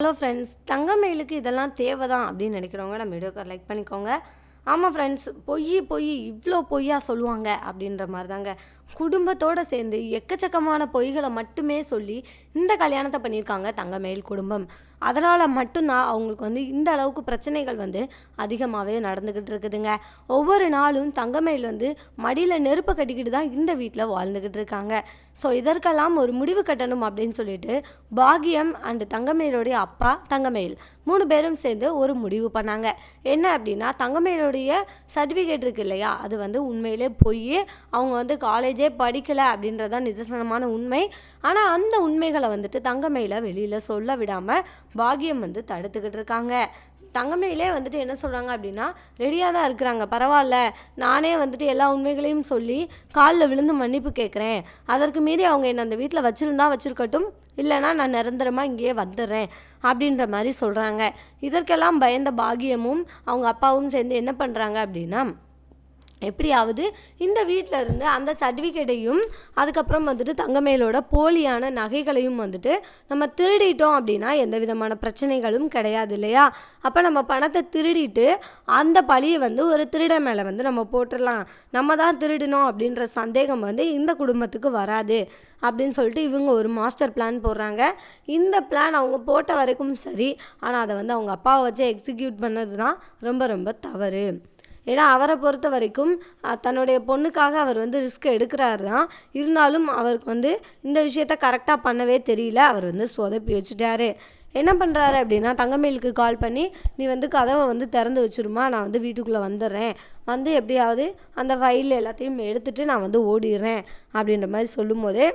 Hello friends தங்கமயிலுக்கு இதெல்லாம் தேவை தான் அப்படின்னு நினைக்கிறவங்க நம்ம வீடியோக்கு லைக் பண்ணிக்கோங்க. ஆமாம் ஃப்ரெண்ட்ஸ் பொய் பொய் இவ்வளோ பொய்யா சொல்லுவாங்க அப்படின்ற மாதிரி தாங்க குடும்பத்தோடு சேர்ந்து எக்கச்சக்கமான பொய்களை மட்டுமே சொல்லி இந்த கல்யாணத்தை பண்ணியிருக்காங்க தங்கமயில் குடும்பம். அதனால் மட்டும்தான் அவங்களுக்கு வந்து இந்த அளவுக்கு பிரச்சனைகள் வந்து அதிகமாகவே நடந்துக்கிட்டு இருக்குதுங்க. ஒவ்வொரு நாளும் தங்கமயில் வந்து மடியில் நெருப்பை கட்டிக்கிட்டு தான் இந்த வீட்டில் வாழ்ந்துக்கிட்டு இருக்காங்க. ஸோ இதற்கெல்லாம் ஒரு முடிவு கட்டணும் அப்படின்னு சொல்லிட்டு பாகியம் அண்டு தங்கமயிலுடைய அப்பா தங்கமயில் மூணு பேரும் சேர்ந்து ஒரு முடிவு பண்ணாங்க. என்ன அப்படின்னா தங்கமயிலுடைய சர்டிஃபிகேட் இருக்கு இல்லையா? அது வந்து உண்மையிலே போய் அவங்க வந்து காலேஜ் படிக்கலை அப்படின்றதான் நிதர்சனமான உண்மை. ஆனால் அந்த உண்மைகளை வந்துட்டு தங்கமயில வெளியில் சொல்ல விடாமல் பாகியம் வந்து தடுத்துக்கிட்டு இருக்காங்க. தங்கமையிலே வந்துட்டு என்ன சொல்கிறாங்க அப்படின்னா ரெடியாக தான் இருக்கிறாங்க பரவாயில்ல. நானே வந்துட்டு எல்லா உண்மைகளையும் சொல்லி காலில் விழுந்து மன்னிப்பு கேட்குறேன். அதற்கு மீறி அவங்க என்னை அந்த வீட்டில் வச்சுருந்தா வச்சுருக்கட்டும். இல்லைனா நான் நிரந்தரமாக இங்கேயே வந்துடுறேன். அப்படின்ற மாதிரி சொல்கிறாங்க இதற்கெல்லாம் பயந்த பாகியமும் அவங்க அப்பாவும் சேர்ந்து என்ன பண்ணுறாங்க அப்படின்னா எப்படியாவது இந்த வீட்டில் இருந்து அந்த சர்டிஃபிகேட்டையும் அதுக்கப்புறம் வந்துட்டு தங்கமேலோட போலியான நகைகளையும் வந்துட்டு நம்ம திருடிட்டோம் அப்படின்னா எந்த விதமான பிரச்சனைகளும் கிடையாது இல்லையா? அப்போ நம்ம பணத்தை திருடிட்டு அந்த பழியை வந்து ஒரு திருட மேலே வந்து நம்ம போட்டுடலாம் நம்ம தான் திருடினோம் அப்படின்ற சந்தேகம் வந்து இந்த குடும்பத்துக்கு வராது அப்படின்னு சொல்லிட்டு இவங்க ஒரு மாஸ்டர் பிளான் போடுறாங்க. இந்த பிளான் அவங்க போட்ட வரைக்கும் சரி. ஆனால் அதை வந்து அவங்க அப்பாவை வச்சு எக்ஸிக்யூட் பண்ணது தான் ரொம்ப ரொம்ப தவறு. ஏன்னா அவரை பொறுத்த வரைக்கும் தன்னுடைய பொண்ணுக்காக அவர் வந்து ரிஸ்க் எடுக்கிறாரு தான் இருந்தாலும் அவருக்கு வந்து இந்த விஷயத்த கரெக்டாக பண்ணவே தெரியல. அவர் வந்து சொதப்பி வச்சுட்டாரு. என்ன பண்ணுறாரு அப்படின்னா தங்கமேலுக்கு கால் பண்ணி நீ வந்து கதவை வந்து திறந்து வச்சிருமா நான் வந்து வீட்டுக்குள்ளே வந்துடுறேன். வந்து எப்படியாவது அந்த ஃபைல் எல்லாத்தையும் எடுத்துட்டு நான் வந்து ஓடிடுறேன். அப்படின்ற மாதிரி சொல்லும்போதே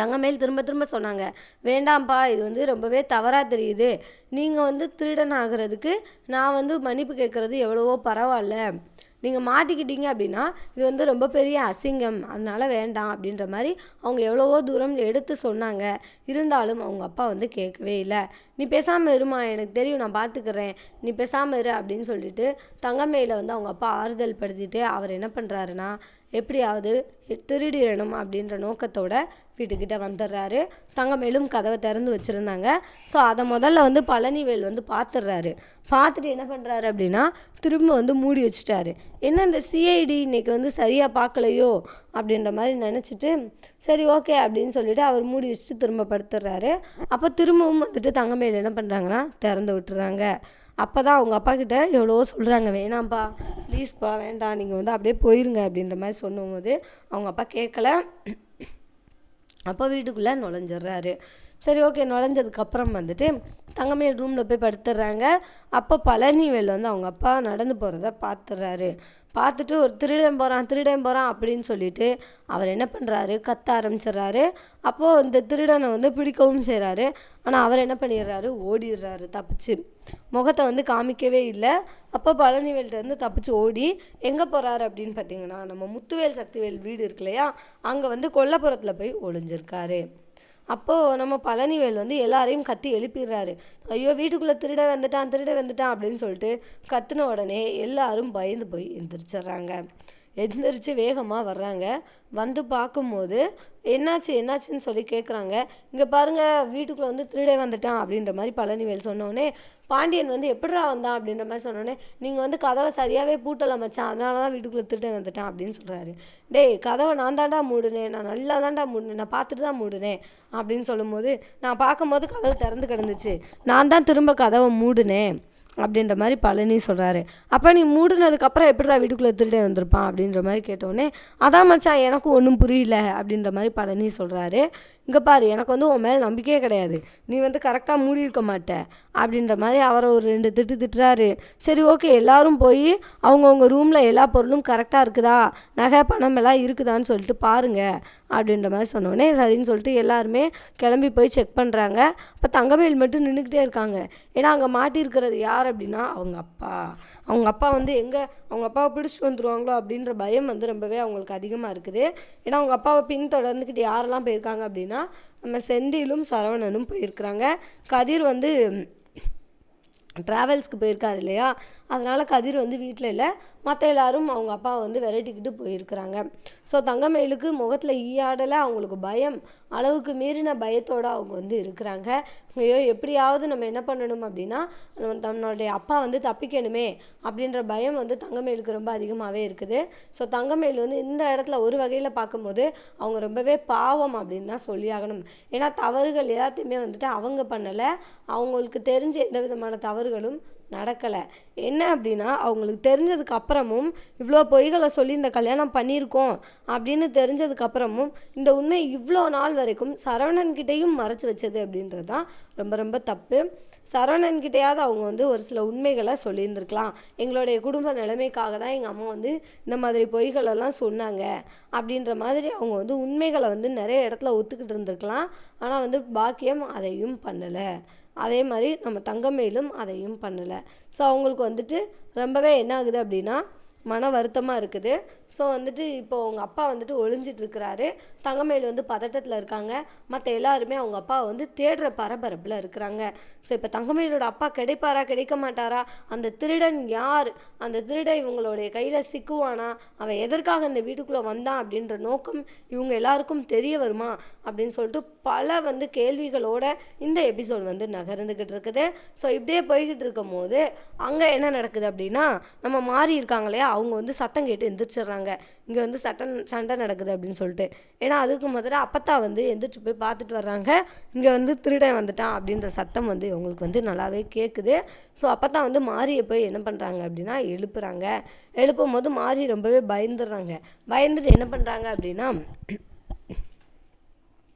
தங்கமேல் திரும்ப திரும்ப சொன்னாங்க வேண்டாம்ப்பா இது வந்து ரொம்பவே தவறாக தெரியுது. நீங்கள் வந்து திருடன் ஆகிறதுக்கு நான் வந்து மன்னிப்பு கேட்குறது எவ்வளவோ பரவாயில்ல. நீங்கள் மாட்டிக்கிட்டீங்க அப்படின்னா இது வந்து ரொம்ப பெரிய அசிங்கம். அதனால் வேண்டாம் அப்படின்ற மாதிரி அவங்க எவ்வளவோ தூரம் எடுத்து சொன்னாங்க. இருந்தாலும் அவங்க அப்பா வந்து கேட்கவே இல்லை. நீ பேசாமல் இருமா எனக்கு தெரியும் நான் பார்த்துக்கிறேன் நீ பேசாமல் இரு அப்படின்னு சொல்லிட்டு தங்கமேல வந்து அவங்க அப்பா ஆறுதல் படுத்திட்டு அவர் என்ன பண்ணுறாருன்னா எப்படியாவது திருடிடணும் அப்படின்ற நோக்கத்தோட வீட்டுக்கிட்ட வந்துடுறாரு. தங்கமேலும் கதவை திறந்து வச்சுருந்தாங்க. ஸோ அதை முதல்ல வந்து பழனிவேல் வந்து பார்த்துடுறாரு. பார்த்துட்டு என்ன பண்ணுறாரு அப்படின்னா திரும்ப வந்து மூடி வச்சுட்டாரு. என்ன இந்த சிஐடி இன்னைக்கு வந்து சரியாக பார்க்கலையோ அப்படின்ற மாதிரி நினச்சிட்டு சரி ஓகே அப்படின்னு சொல்லிட்டு அவர் மூடி வச்சுட்டு திரும்ப படுத்துடுறாரு. அப்போ திரும்பவும் வந்துட்டு தங்கமேல் என்ன பண்ணுறாங்கன்னா திறந்து விட்டுறாங்க. அப்போ தான் அவங்க அப்பா கிட்ட எவ்வளவோ சொல்கிறாங்க வேணாம்ப்பா ப்ளீஸ்ப்பா வேண்டாம் நீங்கள் வந்து அப்படியே போயிருங்க அப்படின்ற மாதிரி சொல்லும்போது அவங்க அப்பா கேட்கல. அப்போ வீட்டுக்குள்ளே நுழைஞ்சிடுறாரு. சரி ஓகே நுழைஞ்சதுக்கப்புறம் வந்துட்டு தங்கமேல் ரூமில் போய் படுத்துடுறாங்க. அப்போ பழனிவேல் வந்து அவங்க அப்பா நடந்து போகிறத பார்த்துடுறாரு. பார்த்துட்டு ஒரு திருடன் போகிறான் திருடன் போகிறான் அப்படின்னு சொல்லிட்டு அவர் என்ன பண்ணுறாரு கத்த ஆரம்பிச்சிடுறாரு. அப்போது இந்த திருடனை வந்து பிடிக்கவும் செய்கிறாரு ஆனால் அவர் என்ன பண்ணிடுறாரு? ஓடிடுறாரு தப்பிச்சு. முகத்தை வந்து காமிக்கவே இல்லை. அப்போ பழனிவேல்கிட்டருந்து தப்பிச்சு ஓடி எங்கே போகிறாரு அப்படின்னு பார்த்தீங்கன்னா நம்ம முத்துவேல் சக்திவேல் வீடு இருக்கு இல்லையா? அங்கே வந்து கொல்லப்புறத்தில் போய் ஒளிஞ்சிருக்காரு. அப்போது நம்ம பழனிவேல் வந்து எல்லாரையும் கத்தி எழுப்பிடுறாரு. ஐயோ வீட்டுக்குள்ளே திருட வந்துட்டான் திருட வந்துட்டான் அப்படின்னு சொல்லிட்டு கத்துன உடனே எல்லாரும் பயந்து போய் எந்திரிச்சிடுறாங்க. எந்திரிச்சு வேகமாக வர்றாங்க. வந்து பார்க்கும்போது என்னாச்சு என்னாச்சுன்னு சொல்லி கேட்குறாங்க இங்கே பாருங்கள் வீட்டுக்குள்ளே வந்து திருடே வந்துட்டான் அப்படின்ற மாதிரி பழனிவேல் சொன்னோடனே பாண்டியன் வந்து எப்படிடா வந்தான் அப்படின்ற மாதிரி சொன்னோடனே நீங்கள் வந்து கதவை சரியாகவே பூட்டலை மச்சான் அதனால தான் வீட்டுக்குள்ளே திருடே வந்துட்டான் அப்படின்னு சொல்கிறாரு டேய் கதவை நான் தான்டா மூடுனேன் நான் நல்லா தாண்டா மூடினேன் நான் பார்த்துட்டு தான் மூடுனேன் அப்படின்னு சொல்லும்போது நான் பார்க்கும்போது கதவு திறந்து கிடந்துச்சு. நான் தான் திரும்ப கதவை மூடுனேன். அப்படின்ற மாதிரி பழனி சொல்கிறாரு அப்போ நீ மூடினதுக்கப்புறம் எப்படிடா வீட்டுக்குள்ளே திருடே வந்திருப்பான் அப்படின்ற மாதிரி கேட்டோடனே அதான் மச்சான் எனக்கும் ஒன்றும் புரியல அப்படின்ற மாதிரி பழனி சொல்கிறாரு இங்கே பாரு எனக்கு வந்து உன் மேலே நம்பிக்கையே கிடையாது. நீ வந்து கரெக்டாக மூடி இருக்க மாட்ட. அப்படின்ற மாதிரி அவரை ஒரு ரெண்டு திட்டு திட்டுறாரு. சரி ஓகே எல்லோரும் போய் அவங்கவுங்க ரூமில் எல்லா பொருளும் கரெக்டாக இருக்குதா? நகை பணம் எல்லாம் இருக்குதான்னு சொல்லிட்டு பாருங்க அப்படின்ற மாதிரி சொன்னோடனே சரின்னு சொல்லிட்டு எல்லாருமே கிளம்பி போய் செக் பண்ணுறாங்க அப்போ தங்கமேல் மட்டும் நின்றுக்கிட்டே இருக்காங்க. ஏன்னா அங்கே மாட்டியிருக்கிறது யார் அப்படின்னா அவங்க அப்பா. அவங்க அப்பா வந்து எங்கே அவங்க அப்பாவை பிடிச்சிட்டு வந்துருவாங்களோ அப்படின்ற பயம் வந்து ரொம்பவே அவங்களுக்கு அதிகமாக இருக்குது. ஏன்னா அவங்க அப்பாவை பின்தொடர்ந்துக்கிட்டு யாரெல்லாம் போயிருக்காங்க அப்படின்னா நம்ம செந்திலும் சரவணனும் போயிருக்கிறாங்க. கதிர் வந்து ட்ராவல்ஸ்க்கு போயிருக்காரு இல்லையா? அதனால் கதிர் வந்து வீட்டில் இல்லை. மற்ற எல்லாரும் அவங்க அப்பா வந்து விரட்டிக்கிட்டு போயிருக்கிறாங்க. ஸோ தங்கமயிலுக்கு முகத்தில் ஈயாடலை அவங்களுக்கு பயம் அளவுக்கு மீறின பயத்தோடு அவங்க வந்து இருக்கிறாங்க. ஐயோ எப்படியாவது நம்ம என்ன பண்ணணும் அப்படின்னா நம்ம தன்னுடைய அப்பா வந்து தப்பிக்கணுமே அப்படின்ற பயம் வந்து தங்கமயிலுக்கு ரொம்ப அதிகமாகவே இருக்குது. ஸோ தங்கமயில் வந்து இந்த இடத்துல ஒரு வகையில் பார்க்கும்போது அவங்க ரொம்பவே பாவம் அப்படின்னு தான் சொல்லியாகணும் ஏன்னா தவறுகள் எல்லாத்தையுமே வந்துட்டு அவங்க பண்ணலை. அவங்களுக்கு தெரிஞ்ச எந்த விதமான தவறுகளும் நடக்கலை. என்ன அப்படின்னா அவங்களுக்கு தெரிஞ்சதுக்கு அப்புறமும் இவ்வளோ பொய்களை சொல்லி இந்த கல்யாணம் பண்ணியிருக்கோம் அப்படின்னு தெரிஞ்சதுக்கு அப்புறமும் இந்த உண்மை இவ்வளோ நாள் வரைக்கும் சரவணன்கிட்டையும் மறைச்சு வச்சது அப்படின்றது தான் ரொம்ப ரொம்ப தப்பு. சரவணன்கிட்டையாவது அவங்க வந்து ஒரு சில உண்மைகளை சொல்லியிருந்திருக்கலாம். எங்களுடைய குடும்ப நிலைமைக்காக தான் எங்கள் அம்மா வந்து இந்த மாதிரி பொய்களெல்லாம் சொன்னாங்க அப்படின்ற மாதிரி அவங்க வந்து உண்மைகளை வந்து நிறைய இடத்துல ஒத்துக்கிட்டு இருந்திருக்கலாம். ஆனால் வந்து பாக்கியம் அதையும் பண்ணலை. அதே மாதிரி நம்ம தங்கமயிலும் அதையும் பண்ணலை. ஸோ அவங்களுக்கு வந்துட்டு ரொம்பவே என்ன ஆகுது அப்படின்னா மன வருத்தமாக இருக்குது. ஸோ வந்துட்டு இப்போ அவங்க அப்பா வந்துட்டு ஒளிஞ்சிட்டு இருக்கிறாரு தங்கமயில் வந்து பதட்டத்தில் இருக்காங்க. மற்ற எல்லாருமே அவங்க அப்பாவை வந்து தேடுற பரபரப்பில் இருக்கிறாங்க. ஸோ இப்போ தங்கமயிலோட அப்பா கிடைப்பாரா கிடைக்க மாட்டாரா? அந்த திருடன் யார்? அந்த திருடன் இவங்களுடைய கையில் சிக்குவானா? அவன் எதற்காக இந்த வீட்டுக்குள்ளே வந்தான் அப்படின்ற நோக்கம் இவங்க எல்லாருக்கும் தெரிய வருமா? அப்படின்னு சொல்லிட்டு பல வந்து கேள்விகளோட இந்த எபிசோட் வந்து நகர்ந்துக்கிட்டு இருக்குது ஸோ இப்படியே போய்கிட்டு இருக்கும் போது அங்கே என்ன நடக்குது அப்படின்னா நம்ம மாறி இருக்காங்க இல்லையா? அவங்க வந்து சத்தம் கேட்டு எந்திரிச்சிடுறாங்க. இங்கே வந்து சட்டம் சண்டை நடக்குது அப்படின்னு சொல்லிட்டு. ஏன்னா அதுக்கு முதல்ல அப்பத்தா வந்து எந்திரிச்சு போய் பார்த்துட்டு வர்றாங்க. இங்கே வந்து திருடன் வந்துட்டான் அப்படின்ற சத்தம் வந்து இவங்களுக்கு வந்து நல்லாவே கேட்குது ஸோ அப்பத்தா வந்து மாரியை போய் என்ன பண்ணுறாங்க அப்படின்னா எழுப்புறாங்க. எழுப்பும் போது மாரி ரொம்பவே பயந்துடுறாங்க. பயந்துட்டு என்ன பண்ணுறாங்க அப்படின்னா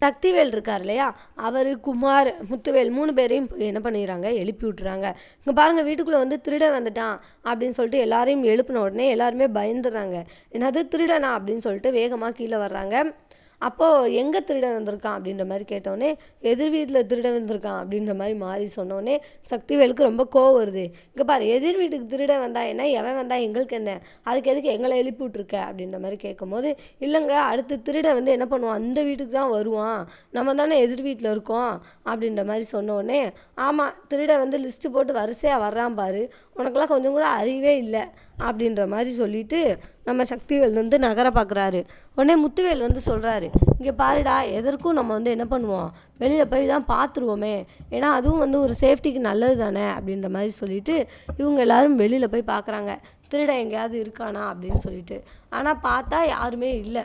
சக்திவேல் இருக்கார் இல்லையா? அவர் குமார் முத்துவேல் மூணு பேரையும் என்ன பண்ணிடுறாங்க? எழுப்பி விட்டுறாங்க. இங்கே பாருங்கள் வீட்டுக்குள்ளே வந்து திருடன் வந்துட்டான் அப்படின்னு சொல்லிட்டு எல்லாரையும் எழுப்பின உடனே எல்லாருமே பயந்துடுறாங்க. என்னது திருடனா அப்படின்னு சொல்லிட்டு வேகமாக கீழே வர்றாங்க. அப்போது எங்கே திருடன் வந்திருக்கான் அப்படின்ற மாதிரி கேட்டோடனே எதிர் வீட்டில் திருடன் வந்திருக்கான் அப்படின்ற மாதிரி மாறி சொன்னோடனே சக்திவேலுக்கு ரொம்ப கோவம் வருது. இங்கே பாரு எதிர் வீட்டுக்கு திருடன் வந்தா என்ன? எவன் வந்தா எங்களுக்கு என்ன? அதுக்கு எதுக்கு எங்களை எழுப்பி விட்ருக்க அப்படின்ற மாதிரி கேட்கும்போது இல்லைங்க அடுத்து திருடன் வந்து என்ன பண்ணுவான்? அந்த வீட்டுக்கு தான் வருவான். நம்ம தானே எதிர் வீட்டில் இருக்கோம். அப்படின்ற மாதிரி சொன்னோடனே ஆமாம் திருடன் வந்து லிஸ்ட்டு போட்டு வரிசையாக வர்றான் பாரு. உனக்கெல்லாம் கொஞ்சம் கூட அறிவே இல்லை அப்படின்ற மாதிரி சொல்லிட்டு நம்ம சக்திவேல் வந்து நகர பார்க்குறாரு. உடனே முத்துவேல் வந்து சொல்கிறாரு இங்கே பாருடா எதற்கும் நம்ம வந்து என்ன பண்ணுவோம்? வெளியில் போய் தான் பார்த்துருவோமே. ஏன்னா அதுவும் வந்து ஒரு சேஃப்டிக்கு நல்லது தானே? அப்படின்ற மாதிரி சொல்லிட்டு இவங்க எல்லாரும் வெளியில் போய் பார்க்குறாங்க. திருடன் எங்கேயாவது இருக்கானா அப்படின்னு சொல்லிட்டு. ஆனால் பார்த்தா யாருமே இல்லை.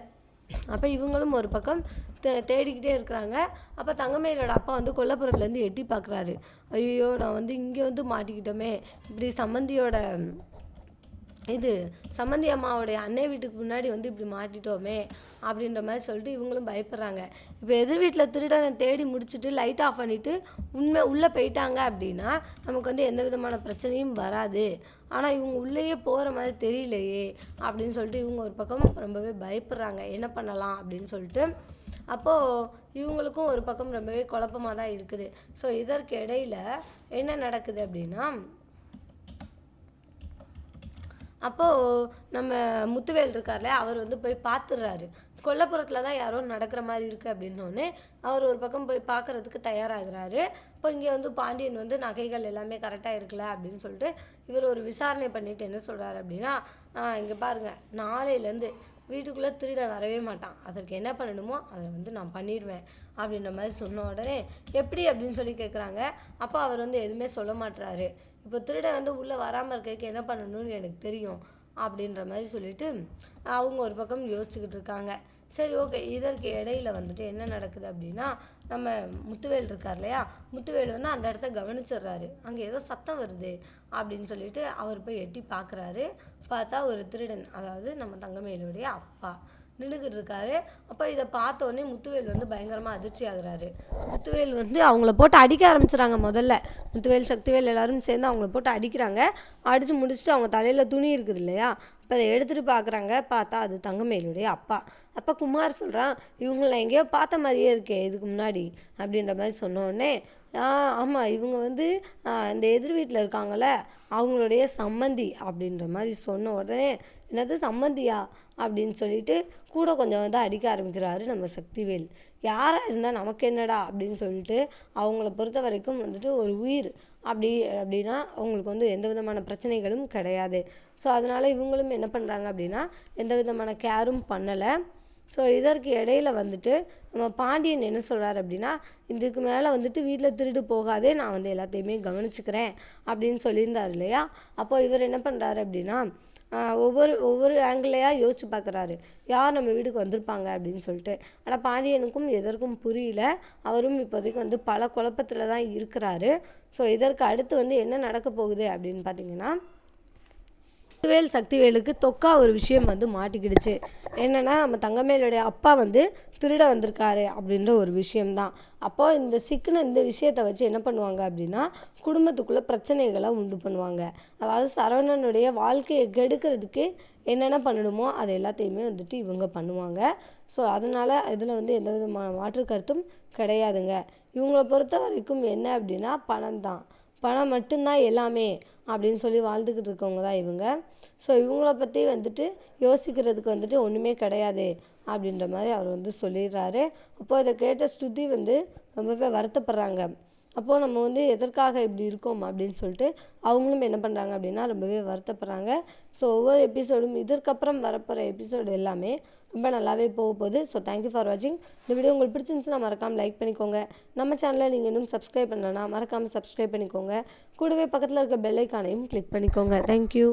அப்போ இவங்களும் ஒரு பக்கம் தே தேடிக்கிட்டே இருக்கிறாங்க. அப்போ தங்கமயிலோட அப்பா வந்து கொல்லப்புறத்துலேருந்து எட்டி பார்க்குறாரு ஐயோ நான் வந்து இங்கே வந்து மாட்டிக்கிட்டோமே. இப்படி சம்மந்தியோட இது சம்மந்தி அம்மாவுடைய அன்னை வீட்டுக்கு முன்னாடி வந்து இப்படி மாட்டிட்டோமே அப்படின்ற மாதிரி சொல்லிட்டு இவங்களும் பயப்படுறாங்க. இப்போ எதிர் வீட்டில் திருடனை தேடி முடிச்சுட்டு லைட் ஆஃப் பண்ணிவிட்டு உண்மை உள்ளே போயிட்டாங்க அப்படின்னா நமக்கு வந்து எந்த விதமான பிரச்சனையும் வராது. ஆனால் இவங்க உள்ளேயே போகிற மாதிரி தெரியலையே அப்படின்னு சொல்லிட்டு இவங்க ஒரு பக்கம் ரொம்பவே பயப்படுறாங்க. என்ன பண்ணலாம் அப்படின்னு சொல்லிட்டு அப்போது இவங்களுக்கும் ஒரு பக்கம் ரொம்பவே குழப்பமாக தான் இருக்குது. ஸோ இதற்கு இடையில் என்ன நடக்குது அப்படின்னா அப்போது நம்ம முத்துவேல் இருக்கார்ல அவர் வந்து போய் பார்த்துடுறாரு கொல்லப்புறத்தில் தான் யாரோ நடக்கிற மாதிரி இருக்குது அப்படின்னோடனே அவர் ஒரு பக்கம் போய் பார்க்கறதுக்கு தயாராகிறாரு. இப்போ இங்கே வந்து பாண்டியன் வந்து நகைகள் எல்லாமே கரெக்டாக இருக்கல அப்படின்னு சொல்லிட்டு இவர் ஒரு விசாரணை பண்ணிட்டு என்ன சொல்கிறாரு அப்படின்னா இங்கே பாருங்கள் நாளையிலேருந்து வீட்டுக்குள்ளே திருட வரவே மாட்டான். அதற்கு என்ன பண்ணணுமோ அதை வந்து நான் பண்ணிடுவேன் அப்படின்ற மாதிரி சொன்ன உடனே எப்படி? அப்படின்னு சொல்லி கேட்குறாங்க அப்போ அவர் வந்து எதுவுமே சொல்ல மாட்டுறாரு இப்போ திருடன் வந்து உள்ளே வராமல் இருக்கிறதுக்கு என்ன பண்ணணும்னு எனக்கு தெரியும் அப்படின்ற மாதிரி சொல்லிட்டு அவங்க ஒரு பக்கம் யோசிச்சுக்கிட்டு இருக்காங்க. சரி ஓகே இதற்கு இடையில வந்துட்டு என்ன நடக்குது அப்படின்னா நம்ம முத்துவேல் இருக்கார் இல்லையா? முத்துவேல் வந்து அந்த இடத்த கவனிச்சிடுறாரு. அங்கே ஏதோ சத்தம் வருது அப்படின்னு சொல்லிட்டு அவர் போய் எட்டி பார்க்குறாரு. பார்த்தா ஒரு திருடன் அதாவது நம்ம தங்கமேலுடைய அப்பா. நின்றுக்கிட்டு இருக்காரு அப்போ இதை பார்த்த உடனே முத்துவேல் வந்து பயங்கரமாக அதிர்ச்சி ஆகுறாரு. முத்துவேல் வந்து அவங்கள போட்டு அடிக்க ஆரம்பிச்சிடுறாங்க முதல்ல. முத்துவேல் சக்திவேல் எல்லாரும் சேர்ந்து அவங்கள போட்டு அடிக்கிறாங்க. அடித்து முடிச்சுட்டு அவங்க தலையில் துணி இருக்குது இல்லையா? அப்போ அதை எடுத்துகிட்டு பார்க்குறாங்க பார்த்தா அது தங்கமேலுடைய அப்பா. அப்போ குமார் சொல்கிறான் இவங்கள எங்கேயோ பார்த்த மாதிரியே இருக்கே இதுக்கு முன்னாடி அப்படின்ற மாதிரி சொன்னோடனே ஆமாம் இவங்க வந்து இந்த எதிர் வீட்டில் இருக்காங்கல்ல அவங்களுடைய சம்மந்தி அப்படின்ற மாதிரி சொன்ன உடனே என்னது சம்மந்தியா அப்படின்னு சொல்லிட்டு கூட கொஞ்சம் வந்து அடிக்க ஆரம்பிக்கிறாரு நம்ம சக்திவேல். யாராக இருந்தால் நமக்கு என்னடா அப்படின்னு சொல்லிட்டு அவங்கள பொறுத்த வரைக்கும் வந்துட்டு ஒரு உயிர் அப்படி அப்படின்னா அவங்களுக்கு வந்து எந்த விதமான பிரச்சனைகளும் கிடையாது. ஸோ அதனால் இவங்களும் என்ன பண்ணுறாங்க அப்படின்னா எந்த விதமான கேரும் பண்ணலை. ஸோ இதற்கு இடையில வந்துட்டு நம்ம பாண்டியன் என்ன சொல்கிறாரு அப்படின்னா இதுக்கு மேலே வந்துட்டு வீட்டில் திருடு போகாதே நான் வந்து எல்லாத்தையுமே கவனிச்சுக்கிறேன் அப்படின்னு சொல்லியிருந்தார் இல்லையா? அப்போ இவர் என்ன பண்ணுறாரு அப்படின்னா ஒவ்வொரு ஒவ்வொரு ஆங்கிளையாக யோசிச்சு பார்க்குறாரு யார் நம்ம வீட்டுக்கு வந்திருப்பாங்க? அப்படின்னு சொல்லிட்டு. ஆனால் பாண்டியனுக்கும் எதற்கும் புரியல. அவரும் இப்போதைக்கு வந்து பல குழப்பத்தில் தான் இருக்கிறாரு. ஸோ இதற்கு அடுத்து வந்து என்ன நடக்க போகுது அப்படின்னு பார்த்தீங்கன்னா சக்திவேல் சக்திவேலுக்கு தொக்கா ஒரு விஷயம் வந்து மாட்டிக்கிடுச்சு. என்னென்னா நம்ம தங்கமேலுடைய அப்பா வந்து திருட வந்திருக்காரு அப்படின்ற ஒரு விஷயம்தான். அப்போது இந்த சிக்கின இந்த விஷயத்தை வச்சு என்ன பண்ணுவாங்க அப்படின்னா குடும்பத்துக்குள்ளே பிரச்சனைகளை உண்டு பண்ணுவாங்க. அதாவது சரவணனுடைய வாழ்க்கையை கெடுக்கிறதுக்கு என்னென்ன பண்ணணுமோ அது எல்லாத்தையுமே வந்துட்டு இவங்க பண்ணுவாங்க. ஸோ அதனால் இதில் வந்து எந்த விதமான மாற்று கருத்தும் கிடையாதுங்க. இவங்களை பொறுத்த வரைக்கும் என்ன அப்படின்னா பணம் தான் பணம் மட்டும்தான் எல்லாமே. அப்படின்னு சொல்லி வாழ்ந்துக்கிட்டு இருக்கவங்க தான் இவங்க. ஸோ இவங்கள பற்றி வந்துட்டு யோசிக்கிறதுக்கு வந்துட்டு ஒன்றுமே கிடையாது அப்படின்ற மாதிரி அவர் வந்து சொல்லிடுறாரு. அப்போ இதை கேட்ட ஸ்ருதி வந்து ரொம்பவே வருத்தப்படுறாங்க. அப்போது நம்ம வந்து எதற்காக இப்படி இருக்கோம் அப்படின்னு சொல்லிட்டு அவங்களும் என்ன பண்ணுறாங்க அப்படின்னா ரொம்பவே வருத்தப்படுறாங்க. ஸோ ஒவ்வொரு எபிசோடும் இதற்கப்புறம் வரப்போகிற எபிசோடு எல்லாமே ரொம்ப நல்லாவே போக போகுது. ஸோ தேங்க்யூ ஃபார் வாட்சிங் இந்த வீடியோ உங்களுக்கு பிடிச்சிருந்துச்சுன்னா மறக்காமல் லைக் பண்ணிக்கோங்க. நம்ம சேனலை நீங்கள் இன்னும் சப்ஸ்கிரைப் பண்ணலன்னா மறக்காமல் சப்ஸ்கிரைப் பண்ணிக்கோங்க. கூடவே பக்கத்தில் இருக்க பெல் ஐக்கானையும் கிளிக் பண்ணிக்கோங்க. தேங்க்யூ